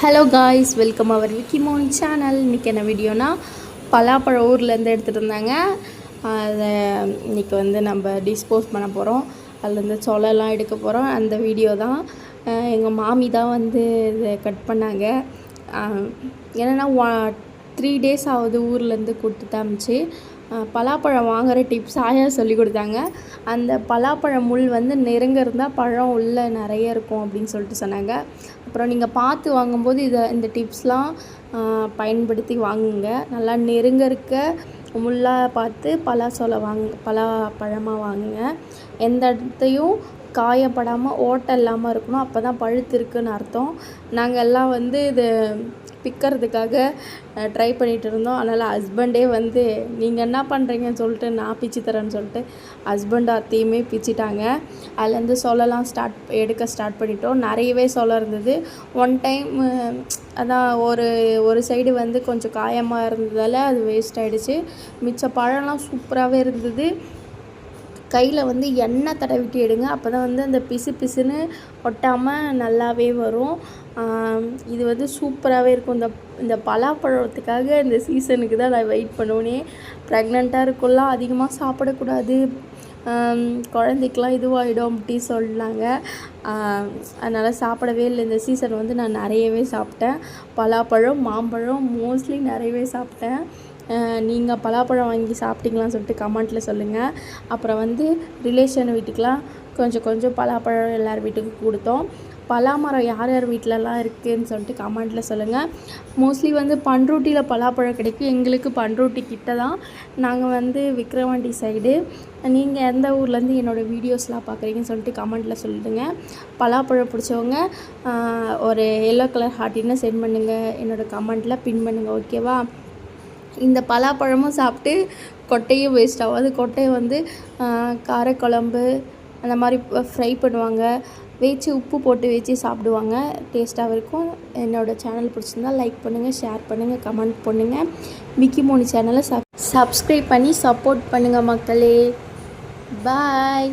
Hello guys welcome our Vicky Moni channel இன்றைக்கி என்ன வீடியோனா பலாப்பழம் ஊர்லேருந்து எடுத்துகிட்டு இருந்தாங்க அதை இன்றைக்கி வந்து நம்ம டிஸ்போஸ் பண்ண போகிறோம் அதுலேருந்து சொலெல்லாம் எடுக்க போகிறோம் அந்த வீடியோ தான். எங்கள் மாமி தான் வந்து இதை கட் பண்ணாங்க. என்னென்னா த்ரீ டேஸ் ஆகுது ஊர்லேருந்து கொடுத்து அமிச்சு பலாப்பழம் வாங்குகிற டிப்ஸ் ஆயா சொல்லி கொடுத்தாங்க. அந்த பலாப்பழம் முள் வந்து நெருங்க இருந்தால் பழம் உள்ளே நிறைய இருக்கும் அப்படின்னு சொல்லிட்டு சொன்னாங்க. அப்புறம் நீங்கள் பார்த்து வாங்கும்போது இதை இந்த டிப்ஸ்லாம் பயன்படுத்தி வாங்குங்க. நல்லா நெருங்க இருக்க முள்ளாக பார்த்து பலாசோலை வாங்க பலாப்பழமாக வாங்குங்க. எந்த இடத்தையும் காயப்படாமல் ஓட்டை இல்லாமல் இருக்கணும். அப்போ தான் பழுத்து இருக்குன்னு அர்த்தம். நாங்கள் எல்லாம் வந்து இது பிக்கிறதுக்காக ட்ரை பண்ணிகிட்டு இருந்தோம் அதனால் ஹஸ்பண்டே வந்து நீங்கள் என்ன பண்ணுறீங்கன்னு சொல்லிட்டு நான் பிச்சு தரேன்னு சொல்லிட்டு ஹஸ்பண்ட் அத்தையுமே பிச்சிட்டாங்க. அதுலேருந்து சொல்லலாம் ஸ்டார்ட் எடுக்க ஸ்டார்ட் பண்ணிட்டோம். நிறையவே சொல்ல இருந்தது. ஒன் டைம் அதான் ஒரு ஒரு சைடு வந்து கொஞ்சம் காயமாக இருந்ததால் அது வேஸ்ட் ஆகிடுச்சு மிச்ச பழம்லாம் சூப்பராகவே இருந்தது. கையில் வந்து எண்ணெய் தடவிட்டு எடுங்க. அப்போ தான் வந்து அந்த பிசு பிசுன்னு ஒட்டாமல் நல்லாவே வரும். இது வந்து சூப்பராகவே இருக்கும். இந்த இந்த பலாப்பழத்துக்காக இந்த சீசனுக்கு தான் நான் வெயிட் பண்ணுவேனே. ப்ரெக்னெண்ட்டாக இருக்கும்லாம் அதிகமாக சாப்பிடக்கூடாது. குழந்தைக்கெலாம் இதுவாகிடும் அப்படி சொன்னாங்க. அதனால் சாப்பிடவே இல்லை. இந்த சீசன் வந்து நான் நிறையவே சாப்பிட்டேன். பலாப்பழம் மாம்பழம் மோஸ்ட்லி நிறையவே சாப்பிட்டேன். நீங்கள் பலாப்பழம் வாங்கி சாப்பிட்டீங்களான்னு சொல்லிட்டு கமெண்ட்டில் சொல்லுங்கள் அப்புறம் வந்து ரிலேஷன் வீட்டுக்கெலாம் கொஞ்சம் கொஞ்சம் பலாப்பழம் எல்லார் வீட்டுக்கும் கொடுத்தோம். பலாமரம் யார் யார் வீட்டிலலாம் இருக்குதுன்னு சொல்லிட்டு கமெண்ட்டில் சொல்லுங்கள் மோஸ்ட்லி வந்து பண்ருட்டியில் பலாப்பழம் கிடைக்கும். எங்களுக்கு பண்ருட்டி கிட்ட தான். நாங்கள் வந்து விக்ரவாண்டி சைடு நீங்கள் எந்த ஊர்லேருந்து என்னோடய வீடியோஸ்லாம் பார்க்குறீங்கன்னு சொல்லிட்டு கமெண்ட்டில் சொல்லிடுங்க பலாப்பழம் பிடிச்சவங்க ஒரு எல்லோ கலர் ஹார்ட்டின்னு சென்ட் பண்ணுங்கள் என்னோடய கமெண்ட்டில் பின் பண்ணுங்கள் ஓகேவா இந்த பலாப்பழமும் சாப்பிட்டு கொட்டையும் வேஸ்ட் அது கொட்டையை வந்து காரக்குழம்பு அந்த மாதிரி ஃப்ரை பண்ணுவாங்க. வேச்சு உப்பு போட்டு வச்சு சாப்பிடுவாங்க. டேஸ்ட்டாகவும் இருக்கும். என்னோடய சேனல் பிடிச்சிருந்தா லைக் பண்ணுங்கள் ஷேர் பண்ணுங்கள் கமெண்ட் பண்ணுங்கள் விக்கி மோனி சேனலை சப் சப்ஸ்கிரைப் பண்ணி சப்போர்ட் பண்ணுங்கள் மக்களே. பாய்